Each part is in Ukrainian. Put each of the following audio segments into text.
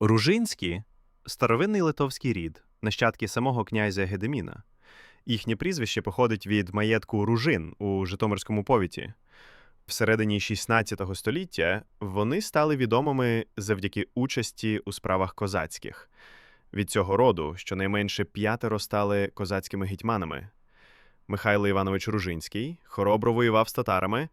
Ружинські старовинний литовський рід, нащадки самого князя Гедеміна. Їхнє прізвище походить від маєтку Ружин у Житомирському повіті. Всередині 16 століття вони стали відомими завдяки участі у справах козацьких. Від цього роду щонайменше п'ятеро стали козацькими гетьманами. Михайло Іванович Ружинський хоробро воював з татарами,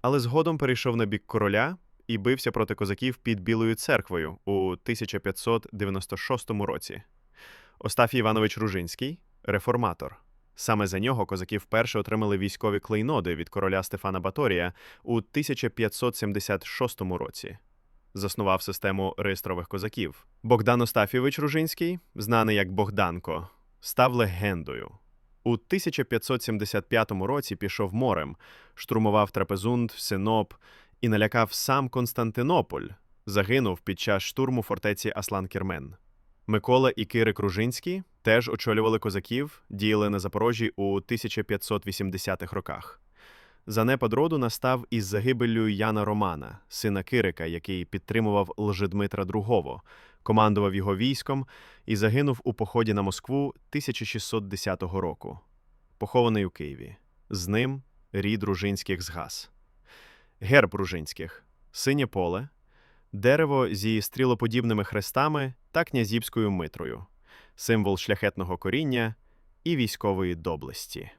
але згодом перейшов на бік короля і бився проти козаків під Білою церквою у 1596 році. Остафій Іванович Ружинський реформатор. Саме за нього козаки вперше отримали військові клейноди від короля Стефана Баторія у 1576 році. Заснував систему реєстрових козаків. Богдан Остафійович Ружинський, знаний як Богданко, став легендою. У 1575 році пішов морем, штурмував Трапезунд, Синоп і налякав сам Константинополь, загинув під час штурму фортеці Аслан-Кірмен. Микола і Кирик Ружинські теж очолювали козаків, діяли на Запорожжі у 1580-х роках. Занепад роду настав із загибеллю Яна Романа, сина Кирика, який підтримував Лжедмитра II, командував його військом і загинув у поході на Москву 1610 року. Похований у Києві. З ним рід Ружинських згас. Герб Ружинських синє поле, дерево зі стрілоподібними хрестами та князівською митрою, символ шляхетного коріння і військової доблесті.